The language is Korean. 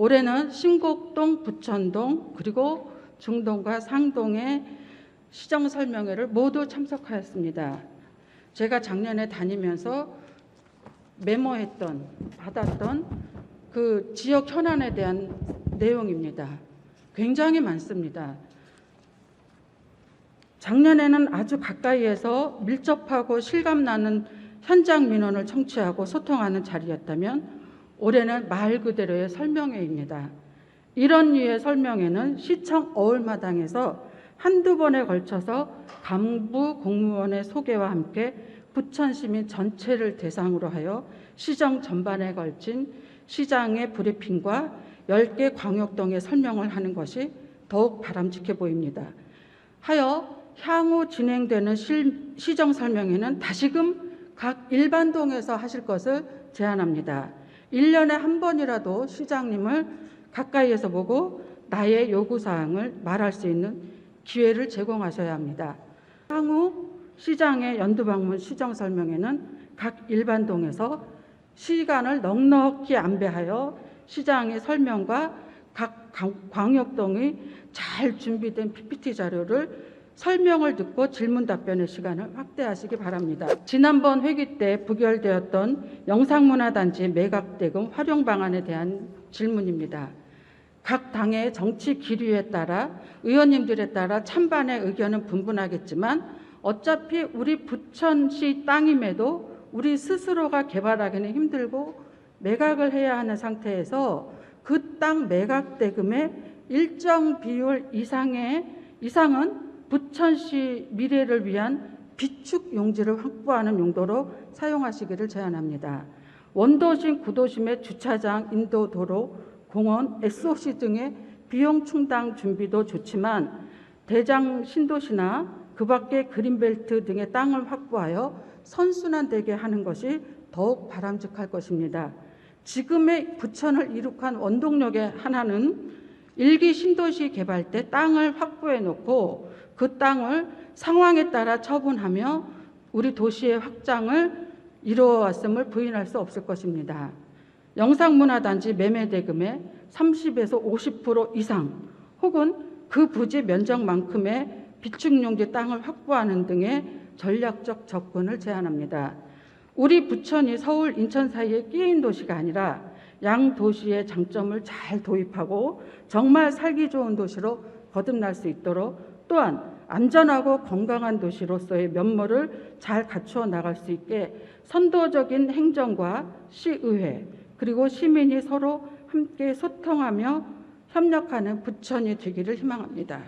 올해는 신곡동, 부천동 그리고 중동과 상동의 시정 설명회를 모두 참석하였습니다. 제가 작년에 다니면서 메모했던 받았던 그 지역 현안에 대한 내용입니다. 굉장히 많습니다. 작년에는 아주 가까이에서 밀접하고 실감나는 현장 민원을 청취하고 소통하는 자리였다면 올해는 말 그대로의 설명회입니다. 이런 류의 설명회는 시청 어울마당에서 한두 번에 걸쳐서 간부 공무원의 소개와 함께 부천 시민 전체를 대상으로 하여 시정 전반에 걸친 시장의 브리핑과 10개 광역동의 설명을 하는 것이 더욱 바람직해 보입니다. 하여 향후 진행되는 실, 시정 설명회는 다시금 각 일반동에서 하실 것을 제안합니다. 1년에 한 번이라도 시장님을 가까이에서 보고 나의 요구사항을 말할 수 있는 기회를 제공하셔야 합니다. 향후 시장의 연두방문 시정 설명회는 각 일반동에서 시간을 넉넉히 안배하여 시장의 설명과 각 강- 광역동의 잘 준비된 PPT 자료를 설명을 듣고 질문 답변의 시간을 확대하시기 바랍니다. 지난번 회기 때 부결되었던 영상문화단지 매각대금 활용 방안에 대한 질문입니다. 각 당의 정치 기류에 따라 의원님들에 따라 찬반의 의견은 분분하겠지만 어차피 우리 부천시 땅임에도 우리 스스로가 개발하기는 힘들고 매각을 해야 하는 상태에서 그 땅 매각 대금의 일정 비율 이상의 이상은 부천시 미래를 위한 비축 용지를 확보하는 용도로 사용하시기를 제안합니다. 원도심, 구도심의 주차장, 인도 도로, 공원, SOC 등의 비용 충당 준비도 좋지만 대장 신도시나 그 밖의 그린벨트 등의 땅을 확보하여 선순환되게 하는 것이 더욱 바람직할 것입니다. 지금의 부천을 이룩한 원동력의 하나는 일기 신도시 개발 때 땅을 확보해 놓고 그 땅을 상황에 따라 처분하며 우리 도시의 확장을 이루어왔음을 부인할 수 없을 것입니다. 영상문화단지 매매 대금의 30에서 50% 이상 혹은 그 부지 면적만큼의 비축용지 땅을 확보하는 등의 전략적 접근을 제안합니다. 우리 부천이 서울, 인천 사이에 끼인 도시가 아니라 양 도시의 장점을 잘 도입하고 정말 살기 좋은 도시로 거듭날 수 있도록 또한 안전하고 건강한 도시로서의 면모를 잘 갖추어 나갈 수 있게 선도적인 행정과 시의회 그리고 시민이 서로 함께 소통하며 협력하는 부천이 되기를 희망합니다.